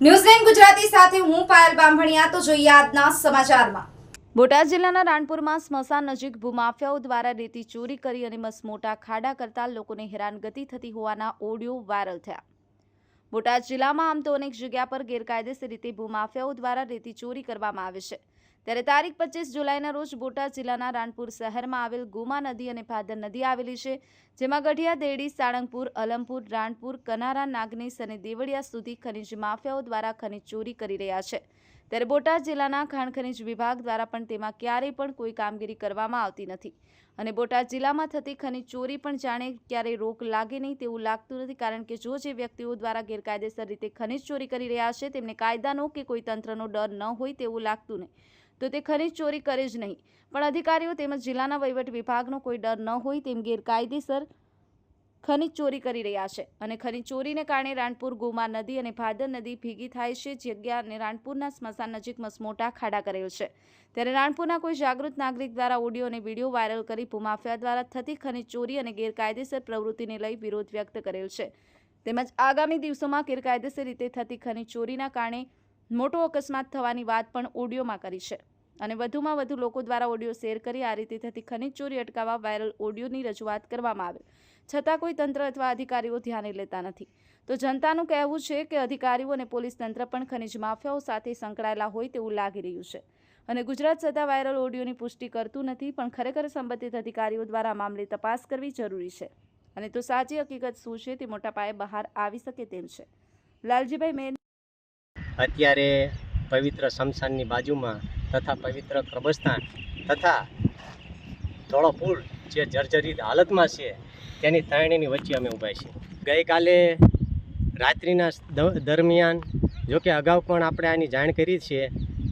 ન્યૂઝલેન્ડ ગુજરાતી સાથે હું પાયલ બામભણિયા તો જોઈએ સમાચારમાં. બોટાદ જિલ્લાના રાણપુરમાં સ્મશાન નજીક ભૂમાફિયાઓ દ્વારા રેતી ચોરી કરી અને મસમોટા ખાડા કરતા લોકોને હેરાનગતિ થતી હોવાના ઓડિયો વાયરલ થયા. બોટાદ જિલ્લામાં આમ તો અનેક જગ્યા પર ગેરકાયદેસર રીતે ભૂમાફિયાઓ દ્વારા રેતી ચોરી કરવામાં આવે છે. ત્યારે તારીખ પચીસ જુલાઈના રોજ બોટાદ જિલ્લાના રાણપુર શહેરમાં આવેલ ગુમા નદી અને ભાદર નદી આવેલી છે, જેમાં ગઢિયા, દેડી, સાળંગપુર, અલમપુર રાણપુર કનારા નાગનેશ અને દેવળિયા સુધી ખનીજ માફિયાઓ દ્વારા ખનીજ ચોરી કરી રહ્યા છે. ત્યારે બોટાદ જિલ્લાના ખાણ ખનીજ વિભાગ દ્વારા પણ તેમાં ક્યારેય પણ કોઈ કામગીરી કરવામાં આવતી નથી અને બોટાદ જિલ્લામાં થતી ખનીજ ચોરી પણ જાણે ક્યારેય રોક લાગે નહીં તેવું લાગતું નથી, કારણ કે જો જે વ્યક્તિઓ દ્વારા ગેરકાયદેસર રીતે ખનીજ ચોરી કરી રહ્યા છે, તેમને કાયદાનો કે કોઈ તંત્રનો ડર ન હોય તેવું લાગતું નહીં. તો તે ખનીજ ચોરી કરે જ નહીં. પણ અધિકારીઓ તેમજ જિલ્લાના વહીવટ વિભાગનો કોઈ ડર ન હોય તેમ ગેરકાયદેસર ખનિજ ચોરી કરી રહ્યા છે અને ખનિજ ચોરીને કારણે રાણપુર, ગોમા નદી અને ભાદર નદી ભેગી થાય છે. જગ્યા અને રાણપુરના સ્મશાન નજીક મસમોટા ખાડા કરેલ છે. ત્યારે રાણપુરના કોઈ જાગૃત નાગરિક દ્વારા ઓડિયો અને વીડિયો વાયરલ કરી ભૂમાફિયા દ્વારા થતી ખનિજ ચોરી અને ગેરકાયદેસર પ્રવૃત્તિને લઈ વિરોધ વ્યક્ત કરેલ છે. તેમજ આગામી દિવસોમાં ગેરકાયદેસર રીતે થતી ખનિજ ચોરીના કારણે મોટો અકસ્માત થવાની વાત પણ ઓડિયોમાં કરી છે. અને વધુમાં વધુ લોકો દ્વારા ઓડિયો શેર કરી આ રીતે થતી ખનિજ ચોરી અટકાવવા વાયરલ ઓડિયોની રજૂઆત કરવામાં આવે. છતાં કોઈ તંત્ર અથવા અધિકારીઓ ધ્યાને લેતા નથી. તો જનતાનું કહેવું છે કે અધિકારીઓ અને પોલીસ તંત્ર પણ ખનિજ માફિયાઓ સાથે સંકળાયેલા હોય તેવું લાગી રહ્યું છે. અને ગુજરાત સત્તા વાયરલ ઓડિયોની પુષ્ટિ કરતું નથી, પણ ખરેખર સંબંધિત અધિકારીઓ દ્વારા મામલે તપાસ કરવી જરૂરી છે. અને તો સાચી હકીકત શું છે તે મોટા પાયે બહાર આવી શકે તેમ છે. લાલજીભાઈ મેન અત્યારે પવિત્ર શમશાનની બાજુમાં તથા પવિત્ર કબ્રસ્તાન તથા ધોળો પુલ જે જર્જરિત હાલતમાં છે, તેની ત્રણેયની વચ્ચે અમે ઊભા છીએ. ગઈકાલે રાત્રિના દરમિયાન જો કે અગાઉ પણ આપણે આની જાણ કરી છે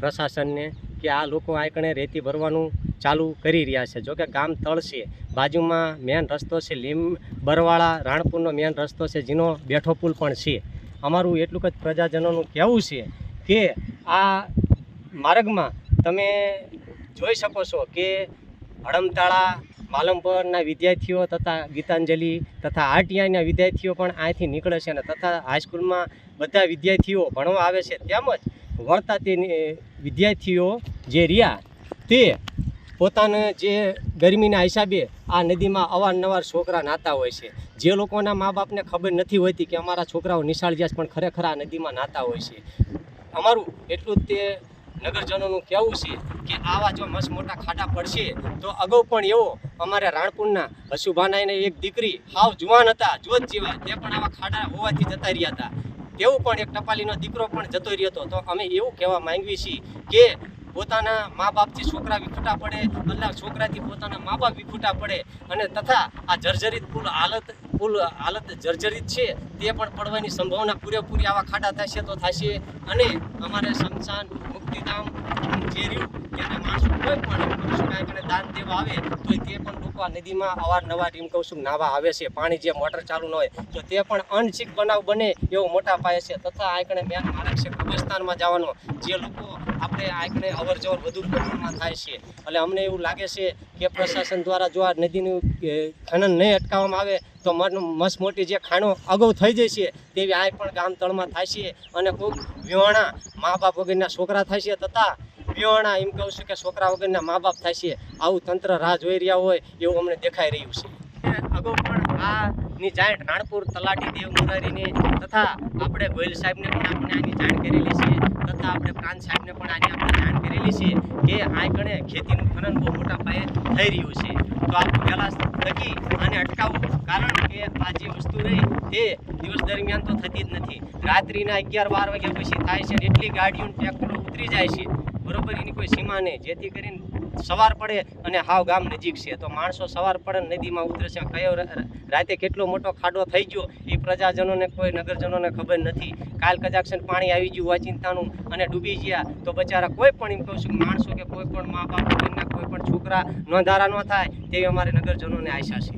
પ્રશાસનને કે આ લોકો આંકણે રેતી ભરવાનું ચાલુ કરી રહ્યા છે. જોકે ગામ તળ છે, બાજુમાં મેન રસ્તો છે લીમ બરવાળા રાણપુરનો મેન રસ્તો છે જેનો બેઠો પુલ પણ છે. અમારું એટલું જ પ્રજાજનોનું કહેવું છે કે આ માર્ગમાં તમે જોઈ શકો છો કે હડમતાળા, માલમપરના વિદ્યાર્થીઓ તથા ગીતાંજલિ તથા આરટીઆઈના વિદ્યાર્થીઓ પણ અહીંથી નીકળે છે અને તથા હાઈસ્કૂલમાં બધા વિદ્યાર્થીઓ ભણવા આવે છે. તેમજ વળતા તે વિદ્યાર્થીઓ જે રહ્યા તે પોતાને જે ગરમીના હિસાબે આ નદીમાં અવારનવાર છોકરા નાતા હોય છે. જે લોકોના મા બાપને ખબર નથી હોતી કે અમારા છોકરાઓ નિશાળ ગયા પણ ખરેખર આ નદીમાં નાતા હોય છે. અમારું એટલું જ તે નગરજનોનું કહેવું છે કે આવા જો મસ્ત મોટા ખાડા પડશે તો અગાઉ પણ એવો અમારે રાણપુરના હસુભાનાઈને એક દીકરી હાવ જુવાન હતા જોત જેવા, તે પણ આવા ખાડા હોવાથી જતા રહ્યા હતા. તેવું પણ એક ટપાલીનો દીકરો પણ જતો રહ્યો હતો. તો અમે એવું કહેવા માંગીએ છીએ કે પોતાના મા બાપથી છોકરા વિખૂટા પડે, અલ્લા છોકરાથી પોતાના મા બાપ વિખૂટા પડે અને તથા આ જર્જરિત પુલ હાલત પુલ હાલત જર્જરિત છે તે પણ પડવાની સંભાવના પૂરેપૂરી આવા ખાડા થશે તો થશે. અને અમારે શમશાન મુક્તિધામ જે રહ્યું છું તો પણ લોકો આ નદીમાં અવારનવાર એમ કહું છું નાવા આવે છે પાણી જે મોટર ચાલુ ન હોય તો તે પણ અનસિક બનાવ બને, એવો મોટા પાયે છે તથા આ કણે મેન માર્ગ છે કબ્રસ્તાનમાં જવાનો જે લોકો આપણે આ કણે અવર જવર વધુ પ્રમાણમાં થાય છે એટલે અમને એવું લાગે છે કે પ્રશાસન દ્વારા જો આ નદીનું ખનન નહીં અટકાવવામાં આવે તો મસ્ત મોટી જે ખાણો અગાઉ થઈ જશે તેવી આ પણ ગામ તળમાં થાય છે, અને ખૂબ વિવાણા મા બાપ વગેરેના છોકરા થાય છે, તથા વિહોણા એમ કહું છું કે છોકરા વગરના મા બાપ થાય છે. આવું તંત્ર રાહ જોઈ રહ્યા હોય એવું અમને દેખાઈ રહ્યું છે. અગાઉ પણ આની જાણ રાણપુર તલાટી દેવ મુરારીને તથા આપણે ગોયલ સાહેબને પણ આપણે આની જાણ કરેલી છે. તથા આપણે પ્રાંત સાહેબને પણ આની આપણે જાણ કરેલી છે કે આ ખેતીનું ખનન બહુ મોટા પાયે થઈ રહ્યું છે. તો આપણે પહેલાં થકી આને અટકાવવું કારણ કે આ જે વસ્તુ રહી તે દિવસ દરમિયાન તો થતી જ નથી. રાત્રિના અગિયાર બાર વાગ્યા પછી થાય છે એટલી ગાડીઓ ટ્રેક્ટરો ઉતરી જાય છે. બરોબર, એની કોઈ સીમા નહીં. જેથી કરીને સવાર પડે અને હાવ ગામ નજીક છે. તો માણસો સવાર પડે નદીમાં ઉતરશે કયો રાતે કેટલો મોટો ખાડો થઈ ગયો, એ પ્રજાજનોને કોઈ નગરજનોને ખબર નથી. કાલ કજાક્ષણ પાણી આવી ગયું અચિંતાનું અને ડૂબી ગયા. તો બચારા કોઈ પણ એમ કહું છું માણસો કે કોઈ પણ મા બાપ કોઈ પણ છોકરા નોંધારા ન થાય તેવી અમારે નગરજનોને આશા છે.